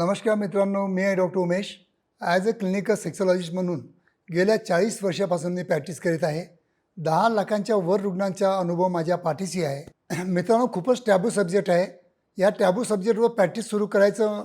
नमस्कार मित्रांनो मी आहे doctor Umesh. As a clinical sexologist म्हणून गेल्या चाळीस वर्षापासून मी प्रॅक्टिस करीत आहे. दहा लाखांच्या वर रुग्णांचा अनुभव माझ्या पाठीशी आहे. मित्रांनो खूपच टॅबू सब्जेक्ट आहे. या टॅबू सब्जेक्टवर प्रॅक्टिस सुरू करायचं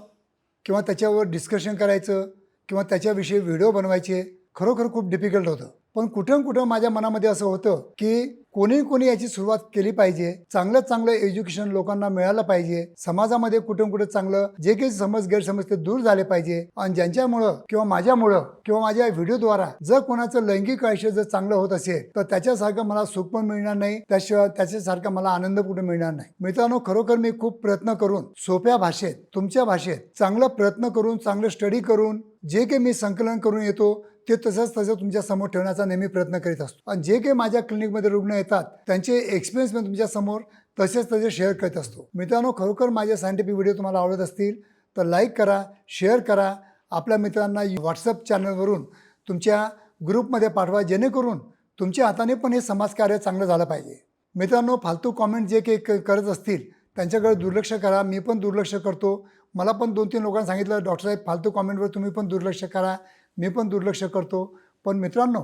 किंवा त्याच्यावर डिस्कशन करायचं किंवा त्याच्याविषयी व्हिडिओ बनवायचे खरोखर खूप डिफिकल्ट होतं. पण कुठं कुठं माझ्या मनामध्ये असं होतं की कोणी कोणी याची सुरुवात केली पाहिजे. चांगलं चांगलं एज्युकेशन लोकांना मिळालं पाहिजे. समाजामध्ये कुठं कुठं चांगलं जे काही समज गैरसमज ते दूर झाले पाहिजे. आणि ज्यांच्यामुळं किंवा माझ्यामुळं किंवा माझ्या व्हिडिओद्वारा जर कोणाचं लैंगिक आयुष्य जर चांगलं होत असेल तर त्याच्यासारखं मला सुख पण मिळणार नाही. त्याशिवाय त्याच्यासारखा मला आनंद कुठे मिळणार नाही. मित्रांनो खरोखर मी खूप प्रयत्न करून सोप्या भाषेत तुमच्या भाषेत चांगला प्रयत्न करून चांगलं स्टडी करून जे काही मी संकलन करून येतो ते तसंच तसं तुमच्यासमोर ठेवण्याचा नेहमी प्रयत्न करीत असतो. आणि जे काही माझ्या क्लिनिकमध्ये रुग्ण येतात त्यांचे एक्सपिरियन्स मी तुमच्यासमोर तसेच तसे शेअर करत असतो. मित्रांनो खरोखर माझे सायंटिफिक व्हिडिओ तुम्हाला आवडत असतील तर लाईक करा शेअर करा. आपल्या मित्रांना व्हॉट्सअप चॅनलवरून तुमच्या ग्रुपमध्ये पाठवा जेणेकरून तुमच्या हाताने पण हे समाजकार्य चांगलं झालं पाहिजे. मित्रांनो फालतू कॉमेंट जे काही क- करत असतील त्यांच्याकडे दुर्लक्ष करा. मी पण दुर्लक्ष करतो. मला पण दोन तीन लोकांनी सांगितलं डॉक्टर साहेब फालतू कॉमेंटवर तुम्ही पण दुर्लक्ष करा. मी पण दुर्लक्ष करतो. पण मित्रांनो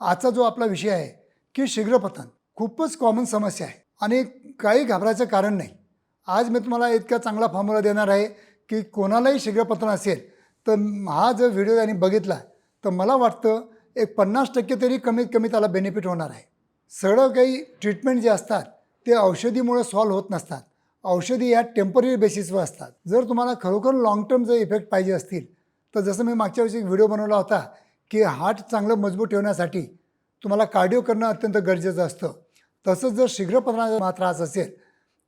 आजचा जो आपला विषय आहे की शीघ्रपतन. खूपच कॉमन समस्या आहे. आणि काही घाबरायचं कारण नाही. आज मी तुम्हाला इतका चांगला फॉर्म्युला देणार आहे की कोणालाही शीघ्रपतन असेल तर हा जर व्हिडिओ त्यांनी बघितला तर मला वाटतं एक पन्नास टक्के तरी कमीत कमी त्याला बेनिफिट होणार आहे. सगळं काही ट्रीटमेंट जे असतात ते औषधीमुळे सॉल्व्ह होत नसतात. औषधी या टेंपररी बेसिसवर असतात. जर तुम्हाला खरोखर लॉंग टर्म जर इफेक्ट पाहिजे असतील तर जसं मी मागच्या वेळेस एक व्हिडिओ बनवला होता की हार्ट चांगलं मजबूत ठेवण्यासाठी तुम्हाला कार्डिओ करणं अत्यंत गरजेचं असतं. तसंच जर शीघ्रपणाचा त्रास असेल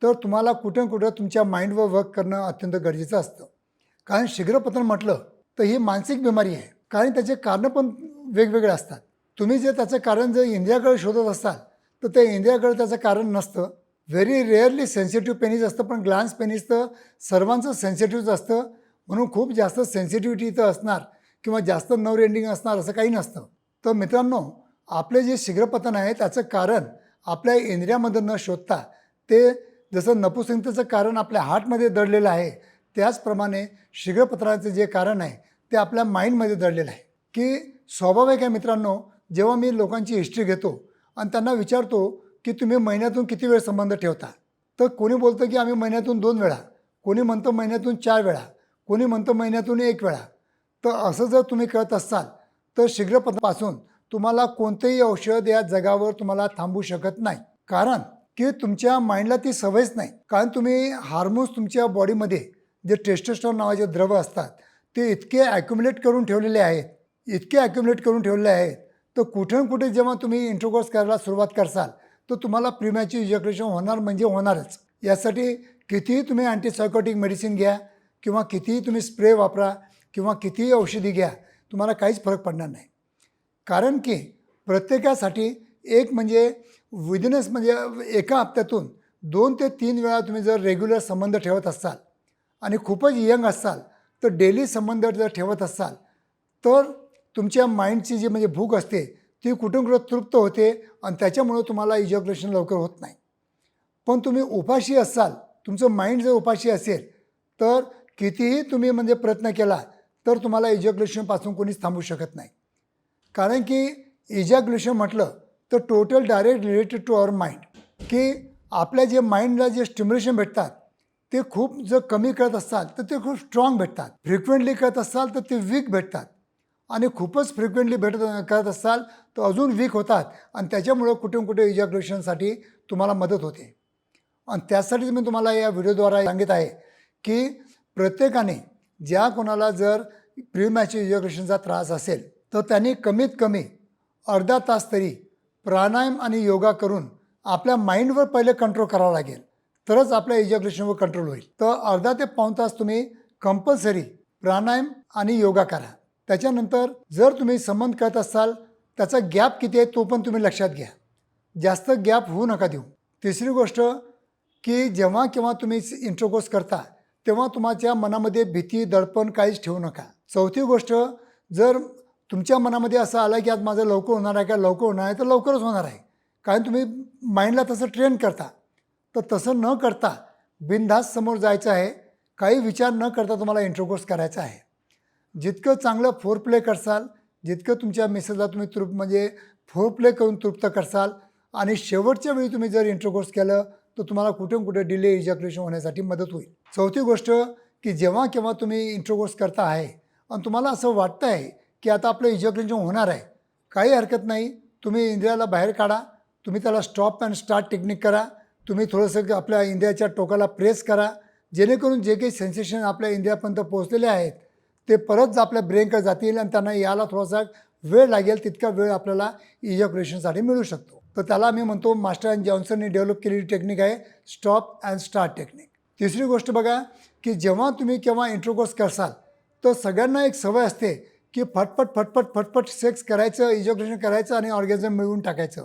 तर तुम्हाला कुठं कुठं तुमच्या माइंडवर वर्क करणं अत्यंत गरजेचं असतं. कारण शीघ्रपतन म्हटलं तर ही मानसिक बिमारी आहे. कारण त्याचे कारणं पण वेगवेगळे असतात. तुम्ही जे त्याचं कारण जर इंद्रियाकडे शोधत असाल तर ते इंद्रियाकडे त्याचं कारण नसतं. व्हेरी रेअरली सेन्सिटिव्ह पेनिस असतं पण ग्लान्स पेनिस तर सर्वांचं सेन्सिटिव्हच असतं. म्हणून खूप जास्त सेन्सिटिव्हिटी इथं असणार किंवा जास्त नव रेंडिंग असणार असं काही नसतं. तर मित्रांनो आपले जे शीघ्रपतन आहे त्याचं कारण आपल्या इंद्रियामध्ये न शोधता ते जसं नपुसंगतेचं कारण आपल्या हार्टमध्ये दडलेलं आहे त्याचप्रमाणे शीघ्रपतनाचं जे कारण आहे ते आपल्या माइंडमध्ये दडलेलं आहे. की स्वाभाविक आहे मित्रांनो जेव्हा मी लोकांची हिस्ट्री घेतो आणि त्यांना विचारतो की तुम्ही महिन्यातून किती वेळ संबंध ठेवता? तर कोणी बोलतं की आम्ही महिन्यातून दोन वेळा कोणी म्हणतं महिन्यातून चार वेळा कोणी म्हणतं महिन्यातून एक वेळा. तर असं जर तुम्ही करत असाल तर शीघ्रपणापासून तुम्हाला कोणतेही औषध या जगावर तुम्हाला थांबू शकत नाही. कारण की तुमच्या माइंडला ती सवयच नाही. कारण तुम्ही हार्मोन्स तुमच्या बॉडीमध्ये जे टेस्टोस्टॉन नावाचे द्रव असतात ते इतके ॲक्युमुलेट करून ठेवलेले आहेत इतके ॲक्युमुलेट करून ठेवलेले आहेत. तर कुठे कुठे जेव्हा तुम्ही इंट्रोकोर्स करायला सुरुवात करसाल तर तुम्हाला प्रिमॅची इजॅक्युलेशन होणार म्हणजे होणारच. यासाठी कितीही तुम्ही अँटीसायकोटिक मेडिसिन घ्या किंवा कितीही तुम्ही स्प्रे वापरा किंवा कितीही औषधी घ्या तुम्हाला काहीच फरक पडणार नाही. कारण की प्रत्येकासाठी एक म्हणजे विदिनस म्हणजे एका हप्त्यातून दोन ते तीन वेळा तुम्ही जर रेग्युलर संबंध ठेवत असाल आणि खूपच यंग असाल तर डेली संबंध जर ठेवत असाल तर तुमच्या माइंडची जी म्हणजे भूक असते ती कुठून कुठं तृप्त होते आणि त्याच्यामुळं तुम्हाला इजॅक्युलेशन लवकर होत नाही. पण तुम्ही उपाशी असाल तुमचं माइंड जर उपाशी असेल तर कितीही तुम्ही म्हणजे प्रयत्न केला तर तुम्हाला इजॅग्युलेशनपासून कोणीच थांबू शकत नाही. कारण की इजॅग्युलेशन म्हटलं तर total direct related to our mind की आपल्या जे माइंडला जे स्टिम्युलेशन भेटतात ते खूप जर कमी करत असाल तर ते खूप स्ट्रॉंग भेटतात. फ्रिक्वेंटली करत असाल तर ते वीक भेटतात. आणि खूपच फ्रिक्वेंटली भेटत करत असाल तर अजून वीक होतात. आणि त्याच्यामुळं कुठून कुठे इजॅग्युलेशनसाठी तुम्हाला मदत होते. आणि त्यासाठीच मी तुम्हाला या व्हिडिओद्वारा सांगित आहे की प्रत्येकाने ज्या कोणाला जर प्रिमॅची इजॅक्युलेशनचा त्रास असेल तर त्यांनी कमीत कमी अर्धा तास तरी प्राणायाम आणि योगा करून आपल्या माइंडवर पहिले कंट्रोल करावं लागेल. तरच आपल्या इजॅक्युलेशनवर कंट्रोल होईल. तर अर्धा ते पाऊण तास तुम्ही कंपल्सरी प्राणायाम आणि योगा करा. त्याच्यानंतर जर तुम्ही संबंध करत असाल त्याचा गॅप किती आहे तो पण तुम्ही लक्षात घ्या. जास्त गॅप होऊ नका देऊ. तिसरी गोष्ट की जेव्हा केव्हा तुम्ही इंट्रोकोर्स करता तेव्हा तुमच्या मनामध्ये भीती दडपण काहीच ठेवू नका. चौथी गोष्ट जर तुमच्या मनामध्ये असं आलं की आज माझं लवकर होणार आहे का? लवकर होणार आहे तर लवकरच होणार आहे. कारण तुम्ही माइंडला तसं ट्रेन करता. तर तसं न करता बिनधास्त समोर जायचं आहे. काही विचार न करता तुम्हाला इंट्रोकोर्स करायचा आहे. जितकं चांगलं फोर प्ले करसाल जितकं तुमच्या मिसेसला तुम्ही तृप म्हणजे फोर प्ले करून तृप्त करसाल आणि शेवटच्या वेळी तुम्ही जर इंट्रोकोर्स केलं तर तुम्हाला कुठे कुठे डिले इजॅक्युलेशन होण्यासाठी मदत होईल. चौथी गोष्ट की जेव्हा केव्हा तुम्ही इंट्रोकोर्स करता आहे आणि तुम्हाला असं वाटतं आहे की आता आपलं इजॅक्युलेशन होणार आहे काही हरकत नाही. तुम्ही इंद्रियाला बाहेर काढा तुम्ही त्याला स्टॉप अँड स्टार्ट टेक्निक करा तुम्ही थोडंसं आपल्या इंद्रियाच्या टोकाला प्रेस करा. जेणेकरून जे काही सेन्सेशन आपल्या इंद्रियापर्यंत पोहोचलेले आहेत ते परत आपल्या ब्रेनकडे जातील आणि त्यांना यायला थोडासा वेळ लागेल तितका वेळ आपल्याला इजॅक्युलेशनसाठी मिळू शकतो. तर त्याला मी म्हणतो मास्टर अँड जॉन्सनने डेव्हलप केलेली टेक्निक आहे स्टॉप अँड स्टार्ट टेक्निक. तिसरी गोष्ट बघा की जेव्हा तुम्ही केव्हा इंट्रोकोर्स करसाल तर सगळ्यांना एक सवय असते की फटफट फटफट फटफट सेक्स करायचं इजॅक्युलेशन करायचं आणि ऑर्गॅझम मिळवून टाकायचं.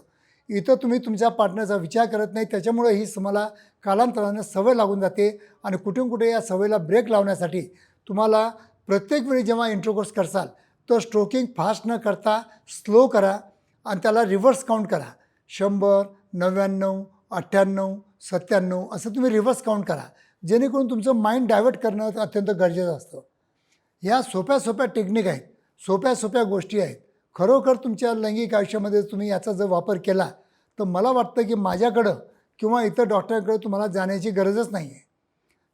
इथं तुम्ही तुमच्या पार्टनरचा विचार करत नाही त्याच्यामुळे ही तुम्हाला कालांतराने सवय लागून जाते आणि कुठून कुठे या सवयीला ब्रेक लावण्यासाठी तुम्हाला प्रत्येक वेळी जेव्हा इंट्रोकोर्स करसाल तर स्ट्रोकिंग फास्ट न करता स्लो करा आणि त्याला रिव्हर्स काउंट करा. शंभर नव्याण्णव अठ्ठ्याण्णव सत्त्याण्णव असं तुम्ही रिव्हर्स काउंट करा. जेणेकरून तुमचं माइंड डायवर्ट करणं अत्यंत गरजेचं असतं. ह्या सोप्या सोप्या टेक्निक आहेत सोप्या सोप्या गोष्टी आहेत. खरोखर तुमच्या लैंगिक आयुष्यामध्ये तुम्ही याचा जर वापर केला तर मला वाटतं की माझ्याकडं किंवा इतर डॉक्टरांकडे तुम्हाला जाण्याची गरजच नाही आहे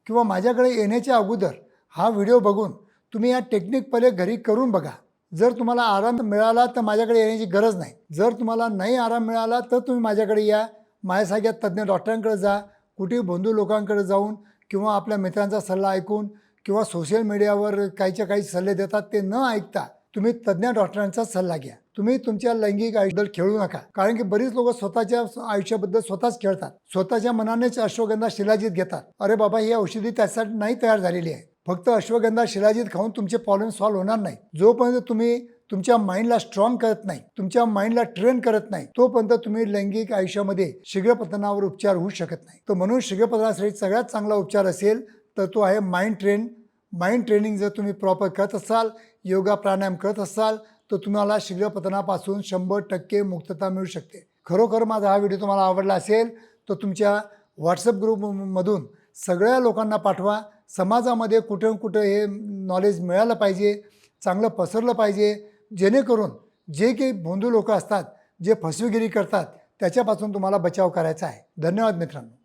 किंवा माझ्याकडे येण्याच्या अगोदर हा व्हिडिओ बघून तुम्ही या टेक्निक पहिले घरी करून बघा. जर तुम्हाला आराम मिळाला तर माझ्याकडे येण्याची गरज नाही. जर तुम्हाला नाही आराम मिळाला तर तुम्ही माझ्याकडे या. माझ्यासारख्या तज्ज्ञ डॉक्टरांकडे जा. कुठे बंधू लोकांकडे जाऊन किंवा आपल्या मित्रांचा सल्ला ऐकून किंवा सोशल मीडियावर काहीच्या काही सल्ले देतात ते न ऐकता तुम्ही तज्ज्ञ डॉक्टरांचा सल्ला घ्या. तुम्ही तुमच्या लैंगिक आयुष्याबद्दल खेळू नका. कारण की बरीच लोक स्वतःच्या आयुष्याबद्दल स्वतःच खेळतात. स्वतःच्या मनानेच अश्वगंधा शिलाजीत घेतात. अरे बाबा ही औषधी त्यासाठी नाही तयार झालेली आहे. फक्त अश्वगंधा शिलाजीत खाऊन तुमचे प्रॉब्लेम सॉल्व्ह होणार नाही. जोपर्यंत तुम्ही तुमच्या माइंडला स्ट्रॉंग करत नाही तुमच्या माइंडला ट्रेन करत नाही तोपर्यंत तुम्ही लैंगिक आयुष्यामध्ये शीघ्रपतनावर उपचार होऊ शकत नाही. तर म्हणून शीघ्रपतनासाठी सगळ्यात चांगला उपचार असेल तर तो आहे माइंड ट्रेन माइंड ट्रेनिंग जर तुम्ही प्रॉपर करत असाल योगा प्राणायाम करत असाल तर तुम्हाला शीघ्रपतनापासून शंभर टक्के मुक्तता मिळू शकते. खरोखर माझा हा व्हिडिओ तुम्हाला आवडला असेल तर तुमच्या व्हॉट्सअप ग्रुपमधून सगळ्या लोकांना पाठवा. समाजामध्ये कुठं कुठं हे नॉलेज मिळालं पाहिजे चांगलं पसरलं पाहिजे. जेणेकरून जे काही भोंदू लोक असतात जे फसवेगिरी करतात त्याच्यापासून तुम्हाला बचाव करायचा आहे. धन्यवाद मित्रांनो.